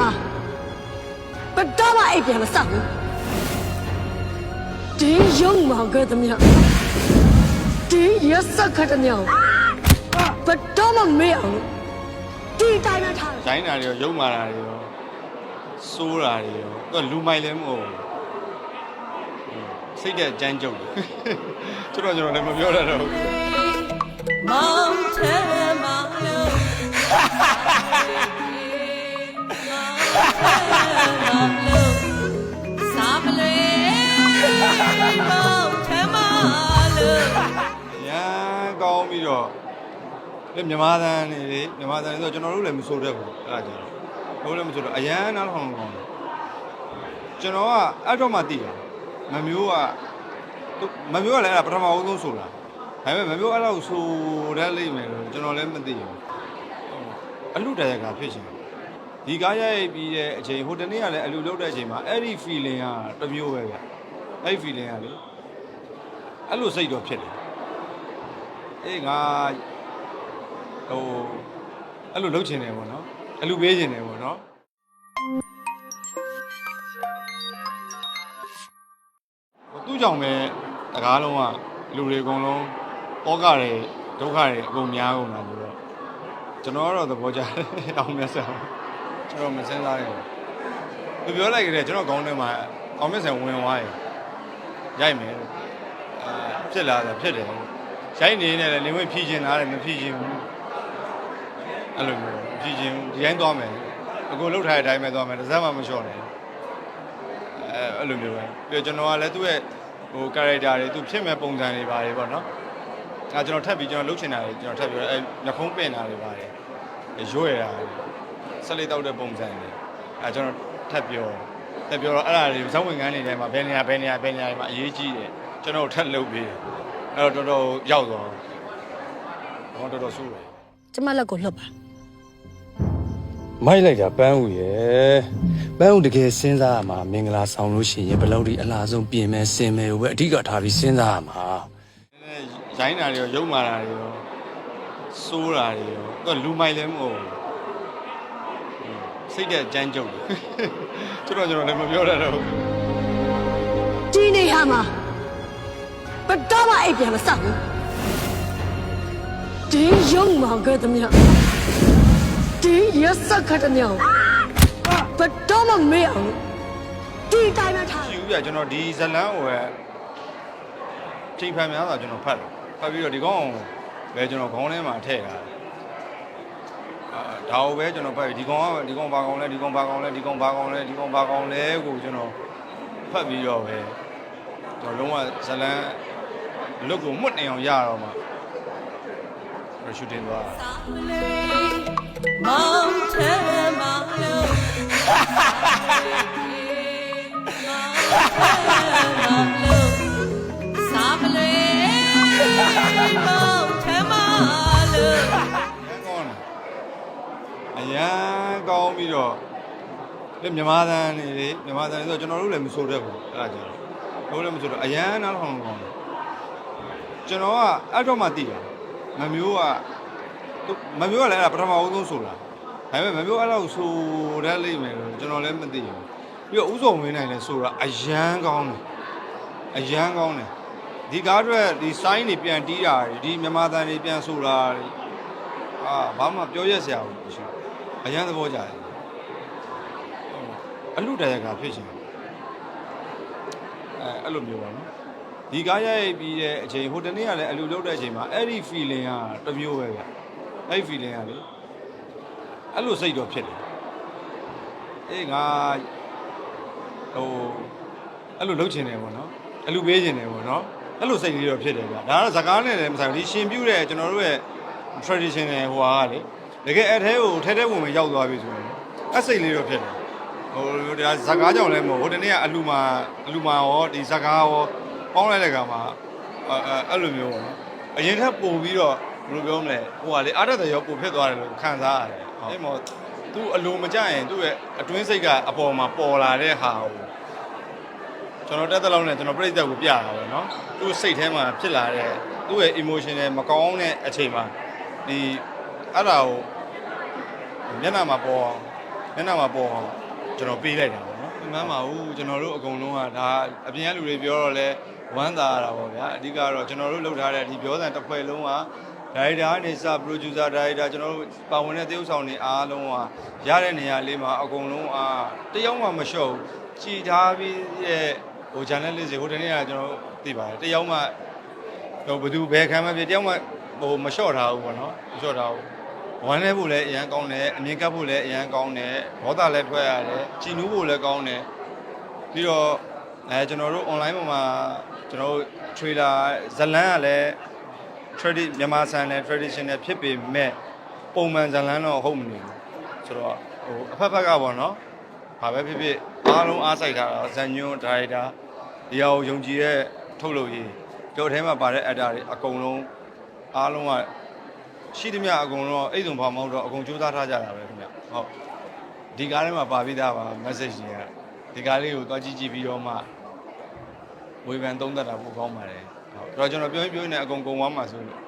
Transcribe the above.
မှာဘယ်တော့မှအိပ်ပြန်မဆောက်ဘူးဒီရုံမောင်ကတည်းကဒီရစခတ်တဲ့မြောင်ဘယ်တော့မှမေ့အောင်လို့ဒီတိုင်းပဲထားတယ်ရိုင်းတာတွေရောရုပ်မာတာတွေရောစိုးတာတွေရောသူကလူမိုက်လည်းမဟုတ်ဘူးစိတ်တဲ့အကြမ်းကြုတ်တယ်ကျွန်တော်ကျွန်တော်လည်းမပြောတတ်တော့ဘူး Mountain, mountain. Mountain, mountain. ရန်ကောင်းပြီးတော့ဒီမြန်မာသန်နေလေမြန်မာသန်နေဆိုကျွန်တော်တို့လည်းမဆိုတတ်ဘူးအဲ့ဒါကြတော့တို့လည်းမဆိုတော့အရန်နားထောင်ကောင်းတယ်ကျွန်တော်ကအဲ့တော့မှသိတာမမျိုးကသူမမျိုးကလည်းအဲ့ဒါပထမဦးဆုံးဆိုတာဒါပေမဲ့မမျိုးအဲ့လောက်ဆိုတတ်လိမ့်မယ်လို့ကျွန်တော်လည်းမသိဘူးအလူတရကဖြစ်ရှင် ဒီကားရိုက်ပြီးတဲ့အချိန်ဟိုတနေ့ကလည်းအလူလုပ်တဲ့အချိန်မှာအဲ့ဒီ feeling ကတစ်မျိုးပဲဗျအဲ့ဒီ feeling ကလေအဲ့လိုစိတ်တော့ဖြစ်တယ်အေးငါဟိုအဲ့လိုလုပ်ချင်တယ်ပေါ့နော်အဲ့လိုပေးချင်တယ်ပေါ့နော်ဟိုသူ့ကြောင့်ပဲတကားလုံးကလူတွေအကုန်လုံးဩကတွေဒုက္ခတွေအကုန်များကုန်တာဆိုတော့ကျွန်တော်ကတော့သဘောကျတယ်အောင်မြတ်ဆန် ကျွန်တော်မစင်းစားရဘူးသူပြောလိုက်ကြတယ်ကျွန်တော်ခေါင်းထဲမှာအောင်မြတ်ဆန်ဝင်သွားရင်ရိုက်မယ်လို့အာဖြစ်လာတာဖြစ်တယ်လို့ရိုက်နေနေတယ်နေဝင်ဖြီးကျင်လာတယ်မဖြီးကျင်ဘူးအဲ့လိုမျိုးဖြီးကျင်ဘူးဒီတိုင်းသွားမယ်အကိုလှုပ်ထားတဲ့အတိုင်းပဲသွားမယ်တစ်စက်မှမလျှော့နဲ့အဲအဲ့လိုမျိုးပဲပြီးတော့ကျွန်တော်ကလည်းသူ့ရဲ့ဟို character တွေသူဖြစ်မဲ့ပုံစံတွေပါတယ်ပေါ့နော်အဲကျွန်တော်ထပ်ပြီးကျွန်တော်လှုပ်ချင်တာတွေကျွန်တော်ထပ်ပြီးအဲနှခုံးပင်တာတွေပါတယ်ရွရတာ ဆက်လေးတောက်တဲ့ပုံစံတွေအဲကျွန်တော်ထပ်ပြောထပ်ပြောတော့အဲ့ဒါတွေဇောင်းဝင်ကန်းနေထဲမှာဘယ်နေရာဘယ်နေရာဘယ်နေရာမှာအရေးကြီးတယ်ကျွန်တော်ထပ်လုပ်ပြီးတယ်အဲ့တော့တော်တော်ရောက်သွားတော့တော်တော်ဆူတယ်ကျမလက်ကိုလှုပ်ပါမိုက်လိုက်တာပန်းဦးရဲ့ပန်းဦးတကယ်စဉ်းစားရမှာမင်္ဂလာဆောင်လို့ရှိရင်ဘယ်လောက်ဒီအလားဆုံးပြင်မယ်စင်မယ်ကိုပဲအဓိကထားပြီးစဉ်းစားရမှာရိုင်းတာတွေရောရုပ်မာတာတွေရောစိုးတာတွေရောသူကလူမိုက်လည်းမဟုတ်ဘူး စိတ်တဲ့အကြမ်းကြုတ်တယ်ကျွန်တော်ကျွန်တော်လည်းမပြောတတ်တော့ဘူးဒီနေရာမှာဘယ်တော့မှအိပ်ပြန်မဆောက်ဘူးဒီရုံမောင်ကတည်းကဒီရစခတ်တဲ့မြောင်ဘယ်တော့မှမေ့အောင်လို့ဒီတိုင်းပဲထားတယ်ရှိဦးပြကျွန်တော်ဒီဇလန်းကိုပဲချိန်ဖန်များစွာကျွန်တော်ဖတ်တယ်ဖတ်ပြီးတော့ဒီကောင်ပဲကျွန်တော်ခေါင်းထဲမှာထည့်တာအာ ဒါကိုပဲကျွန်တော်ဖတ်ပြီးဒီကောင်ကဒီကောင်ဘာကောင်လဲဒီကောင်ဘာကောင်လဲဒီကောင်ဘာကောင်လဲဒီကောင်ဘာကောင်လဲကိုကျွန်တော်ဖတ်ပြီးတော့ပဲကျွန်တော်လုံးဝဇလန်းလွတ်ကိုမှုတ်နေအောင်ရတော့မှရှူတင်သွားတာ Mountain, mountain. အရန်ကောင်းတယ်အရန်ကောင်းပြီးတော့ဒီမြန်မာသန်နေလေမြန်မာသန်နေဆိုကျွန်တော်တို့လည်းမဆိုတတ်ဘူးအဲ့ဒါကြတော့တို့လည်းမဆိုတော့အရန်နားထောင်ကောင်းတယ်ကျွန်တော်ကအဲ့တော့မှသိတာမမျိုးကသူမမျိုးကလည်းအဲ့ဒါပထမဦးဆုံးဆိုတာဒါပေမဲ့မမျိုးအဲ့လောက်ဆိုတတ်လိမ့်မယ်လို့ကျွန်တော်လည်းမသိဘူးပြီးတော့ဥစုံဝင်းနိုင်လည်းဆိုတာအရန်ကောင်းတယ်အရန်ကောင်းတယ်ဒီကားအတွက်ဒီစိုင်းတွေပြန်တီးတာတွေဒီမြန်မာသန်တွေပြန်ဆိုတာတွေအာဘာမှပြောရက်စရာဘူးမရှိဘူး အရန်သဘောကျတယ်အလူတရကဖြစ်ရှင်အဲအဲ့လိုမျိုးပါနော်ဒီကားရိုက်ပြီးတဲ့အချိန်ဟိုတနေ့ကလည်းအလူလုပ်တဲ့အချိန်မှာအဲ့ဒီ feeling ကတစ်မျိုးပဲဗျအဲ့ဒီ feeling ကလေအဲ့လိုစိတ်တော့ဖြစ်တယ်အေးငါဟိုအဲ့လိုလုပ်ချင်တယ်ပေါ့နော်အဲ့လိုပေးချင်တယ်ပေါ့နော်အဲ့လိုစိတ်လေးတော့ဖြစ်တယ်ဗျဒါကတော့ဇကားနဲ့လည်းမဆိုင်ဘူးဒီရှင်ပြူတဲ့ကျွန်တော်တို့ရဲ့ traditional ဟိုဟာကလေ တကယ်အဲ့ထဲကိုထဲထဲဝင်ဝင်ရောက်သွားပြီဆိုရင်အစိတ်လေးတော့ဖြစ်တယ်ဟိုဒါဇကားကြောင့်လည်းမဟုတ်ဟိုတနေ့ကအလူမာအလူမာရောဒီဇကားရောပေါင်းလိုက်တဲ့ကမှာအဲအဲ့လိုမျိုးပေါ့နော်အရင်ထက်ပိုပြီးတော့ဘယ်လိုပြောမလဲဟိုဟာလေအားရတဲ့ရောပိုဖြစ်သွားတယ်လို့ခံစားရတယ်အဲ့မောသူအလိုမကြရင်သူ့ရဲ့အတွင်းစိတ်ကအပေါ်မှာပေါ်လာတဲ့ဟာကိုကျွန်တော်တက်တဲ့လောက်နဲ့ကျွန်တော်ပြိတ္တကိုပြတာပဲเนาะသူ့စိတ်ထဲမှာဖြစ်လာတဲ့သူ့ရဲ့ emotion နဲ့မကောင်းတဲ့အချိန်မှာဒီ အဲ့ဒါကိုမျက်နှာမှာပေါ်အောင်မျက်နှာမှာပေါ်အောင်ကျွန်တော်ပေးလိုက်တာပေါ့နော်မှန်ပါဘူးကျွန်တော်တို့အကုန်လုံးကဒါအပြင်ကလူတွေပြောတော့လဲဝမ်းသာရတာပေါ့ဗျာအဓိကတော့ကျွန်တော်တို့လုပ်ထားတဲ့ဒီပြောစံတစ်ဖွဲ့လုံးကဒါရိုက်တာကနေစ producer ဒါရိုက်တာကျွန်တော်တို့ပါဝင်တဲ့သရုပ်ဆောင်တွေအားလုံးကရတဲ့နေရာလေးမှာအကုန်လုံးအားတယောက်မှမလျှော့ဘူးကြည်ထားပြီးရဲ့ဟို journalist တွေဟိုတနေ့ကကျွန်တော်တို့သိပါတယ်တယောက်မှဟိုဘယ်သူဘယ်ခံမှဖြစ်တယောက်မှဟိုမလျှော့ထားဘူးပေါ့နော်မလျှော့ထားဘူး ဝမ်းလဲဖို့လည်းအရန်ကောင်းတယ်အမြင်ကပ်ဖို့လည်းအရန်ကောင်းတယ်ဘောတာလည်းထွက်ရတယ်ကြည်နူးဖို့လည်းကောင်းတယ်ပြီးတော့အဲကျွန်တော်တို့ online ပေါ်မှာကျွန်တော်တို့ trailer ဇလန်းကလည်း tradi မြန်မာဆန်နဲ့ traditional ဖြစ်ပေမဲ့ပုံမှန်ဇလန်းတော့ဟုတ်မနေဘူးဆိုတော့ဟိုအဖက်ဖက်ကပေါ့နော်ဘာပဲဖြစ်ဖြစ်အားလုံးအားစိုက်ထားတာဇန်ညွန်းဒါရိုက်တာဒီဟာကိုယုံကြည်တဲ့ထုတ်လို့ရေးကြော်ထဲမှာပါတဲ့ actor တွေအကုန်လုံးအားလုံးက ရှိသမျှအကုန်လုံးအိတ်စုံဖောင်မောက်တော့အကုန်စူးစမ်းထားကြတာပဲခင်ဗျဟုတ်ဒီကားထဲမှာပါပြီးသားပါ message တွေကဒီကားလေးကိုတွားကြည့်ကြည့်ပြီးတော့မှဝေဖန်သုံးသပ်တာပိုကောင်းပါတယ်ဟုတ်တော့ကျွန်တော်ပြောရင်ပြောရင်လည်းအကုန်ကုန်သွားမှာဆိုလို့